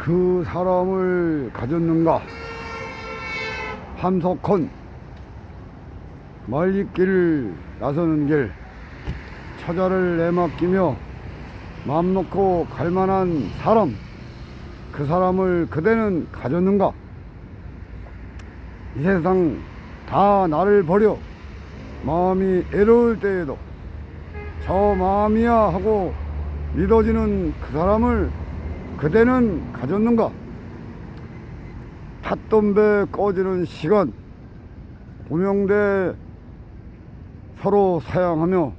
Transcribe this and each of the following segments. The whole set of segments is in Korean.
그 사람을 가졌는가? 함석헌 말리길을 나서는 길 처자를 내맡기며 마음 놓고 갈 만한 사람 그 사람을 그대는 가졌는가? 이 세상 다 나를 버려 마음이 애로울 때에도 저 마음이야 하고 믿어지는 그 사람을 그대는 가졌는가? 탔던 배 꺼지는 시간 고명대 서로 사양하며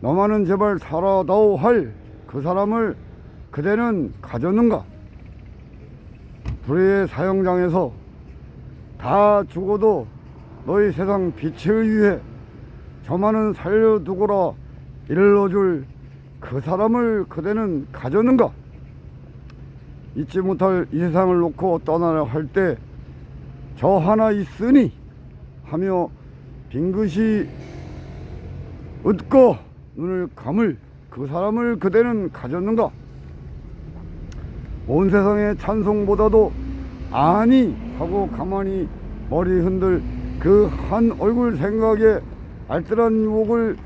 너만은 제발 살아다오 할 그 사람을 그대는 가졌는가? 불의의 사형장에서 다 죽어도 너희 세상 빛을 위해 저만은 살려두거라 일러줄 그 사람을 그대는 가졌는가? 잊지 못할 이 세상을 놓고 떠나려 할 때 저 하나 있으니 하며 빙긋이 웃고 눈을 감을 그 사람을 그대는 가졌는가? 온 세상의 찬송보다도 아니 하고 가만히 머리 흔들 그 한 얼굴 생각에 알뜰한 유혹을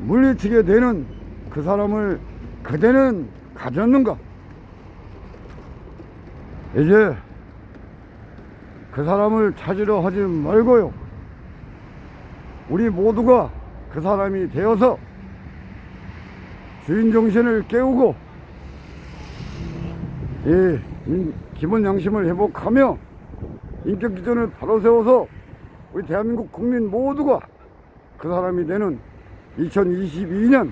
물리치게 되는 그 사람을 그대는 가졌는가? 이제 그 사람을 찾으려 하지 말고요. 우리 모두가 그 사람이 되어서 주인 정신을 깨우고 이 인- 기본 양심을 회복하며 인격 기준을 바로 세워서 우리 대한민국 국민 모두가 그 사람이 되는 2022년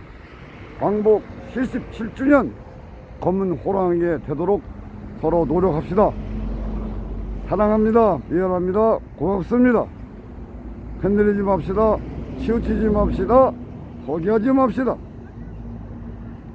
광복 77주년 검은 호랑이가 되도록 서로 노력합시다. 사랑합니다. 미안합니다. 고맙습니다. 흔들리지 맙시다. 치우치지 맙시다. 포기하지 맙시다.